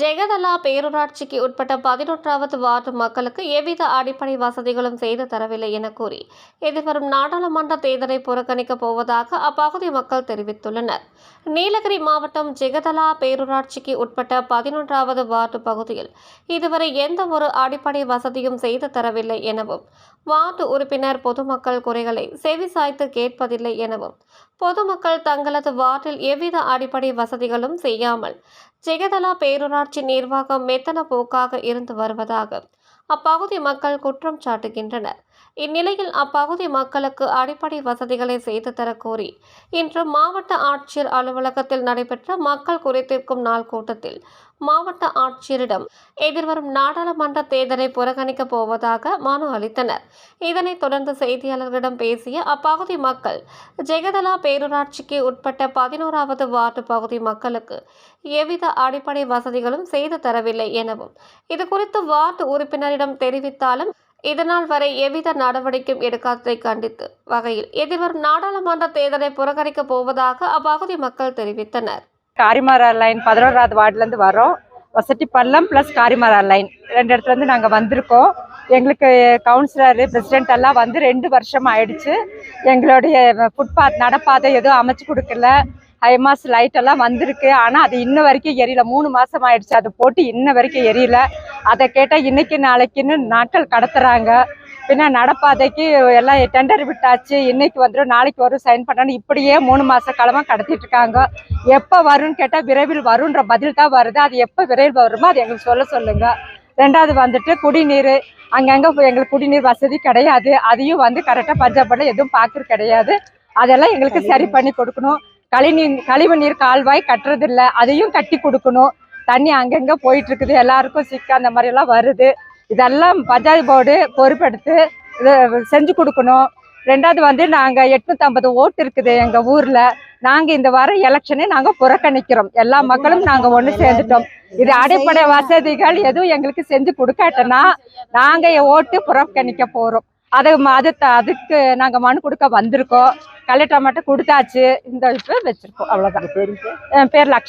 ஜெகதலா பேரூராட்சிக்கு உட்பட்ட பதினொன்றாவது வார்டு மக்களுக்கு எவ்வித அடிப்படை வசதிகளும் செய்து தரவில்லை என கூறி எதிர்வரும் நாடாளுமன்ற தேர்தலை புறக்கணிக்கப் போவதாக அப்பகுதி மக்கள் தெரிவித்துள்ளனர். நீலகிரி மாவட்டம் ஜெகதலா பேரூராட்சிக்கு உட்பட்ட பதினொன்றாவது வார்டு பகுதியில் இதுவரை எந்த ஒரு அடிப்படை வசதியும் செய்து தரவில்லை எனவும் வார்டு உறுப்பினர் பொதுமக்கள் குறைகளை செவிசாய்த்து கேட்பதில்லை எனவும் பொதுமக்கள் தங்களது வார்டில் எவ்வித அடிப்படை வசதிகளும் செய்யாமல் ஜெகதலா பேரூராட்சி நிர்வாகம் மெத்தன போக்காக இருந்து வருவதாக அப்பகுதி மக்கள் குற்றம் சாட்டுகின்றனர். இந்நிலையில் அப்பகுதி மக்களுக்கு அடிப்படை வசதிகளை செய்து தர கோரி இன்று மாவட்ட ஆட்சியர் அலுவலகத்தில் நடைபெற்ற மக்கள் குறைத்திருக்கும் நாள் கூட்டத்தில் மாவட்ட ஆட்சியரிடம் எதிர்வரும் நாடாளுமன்ற தேர்தலை புறக்கணிக்கப் போவதாக மனு அளித்தனர். இதனைத் தொடர்ந்து செய்தியாளர்களிடம் பேசிய அப்பகுதி மக்கள் ஜெகதலா பேரூராட்சிக்கு உட்பட்ட பதினோராவது வார்டு பகுதி மக்களுக்கு எவ்வித அடிப்படை வசதிகளும் செய்து தரவில்லை எனவும் இது குறித்து வார்டு உறுப்பினரிடம் தெரிவித்தாலும் இதனால் வரை எவ்வித நடவடிக்கையும் எடுக்காததை கண்டித்து வகையில் எதிர்வரும் நாடாளுமன்ற தேர்தலை புறக்கணிக்கப் போவதாக அப்பகுதி மக்கள் தெரிவித்தனர். காரிமாரா லைன் பதினோராவது வார்டுலேருந்து வரோம் வசட்டிப்பள்ளம் ப்ளஸ் காரிமாரா லைன் ரெண்டு இடத்துலேருந்து நாங்கள் வந்திருக்கோம். எங்களுக்கு கவுன்சிலரு பிரசிடென்ட் எல்லாம் வந்து ரெண்டு வருஷம் ஆயிடுச்சு. எங்களுடைய ஃபுட்பாத் நடப்பாதை எதுவும் அமைச்சு கொடுக்கல. ஹைமாஸ் லைட் எல்லாம் வந்திருக்கு. ஆனால் அது இன்ன வரைக்கும் எரியல. மூணு மாதம் ஆயிடுச்சு. அது போட்டு இன்ன வரைக்கும் எரியல. அதை கேட்டால் இன்னைக்கு நாளைக்குன்னு நாட்கள் கடத்துறாங்க. பின்ன நடப்பாதைக்கு எல்லாம் டெண்டர் விட்டாச்சு. இன்னைக்கு வந்துடும் நாளைக்கு வரும் சைன் பண்ணணும் இப்படியே மூணு மாச காலமா கடத்திட்டு இருக்காங்க. எப்போ வரும்னு கேட்டால் விரைவில் வரும்ன்ற பதில் தான் வருது. அது எப்போ விரைவில் வருமோ அது எங்களுக்கு சொல்ல சொல்லுங்க. ரெண்டாவது வந்துட்டு குடிநீர். அங்கங்கே எங்களுக்கு குடிநீர் வசதி கிடையாது. அதையும் வந்து கரெக்டாக பஞ்சாபில் எதுவும் பார்க்கறது கிடையாது. அதெல்லாம் எங்களுக்கு சரி பண்ணி கொடுக்கணும். கழிநீர் கழிவு நீர் கால்வாய் கட்டுறதில்ல. அதையும் கட்டி கொடுக்கணும். தண்ணி அங்கங்கே போயிட்டு இருக்குது. எல்லாருக்கும் சிக்க அந்த மாதிரி எல்லாம் வருது. இதெல்லாம் பஞ்சாயத்து போர்டு பொறுப்பெடுத்து செஞ்சு கொடுக்கணும். ரெண்டாவது வந்து நாங்கள் எட்நூற்றம்பது ஓட்டு இருக்குது எங்கள் ஊரில். நாங்கள் இந்த வர எலெக்ஷனை நாங்கள் புறக்கணிக்கிறோம். எல்லா மக்களும் நாங்கள் ஒன்று சேர்ந்துட்டோம். இது அடிப்படை வசதிகள் எதுவும் எங்களுக்கு செஞ்சு கொடுக்காட்டனா நாங்கள் ஓட்டு புறக்கணிக்க போகிறோம் அது அது அதுக்கு நாங்கள் மனு கொடுக்க வந்திருக்கோம். கலெக்டர் மட்டும் கொடுத்தாச்சு. இந்த இப்போ வச்சிருக்கோம். அவ்வளோதான் என் பேர் லக்ஷ்மி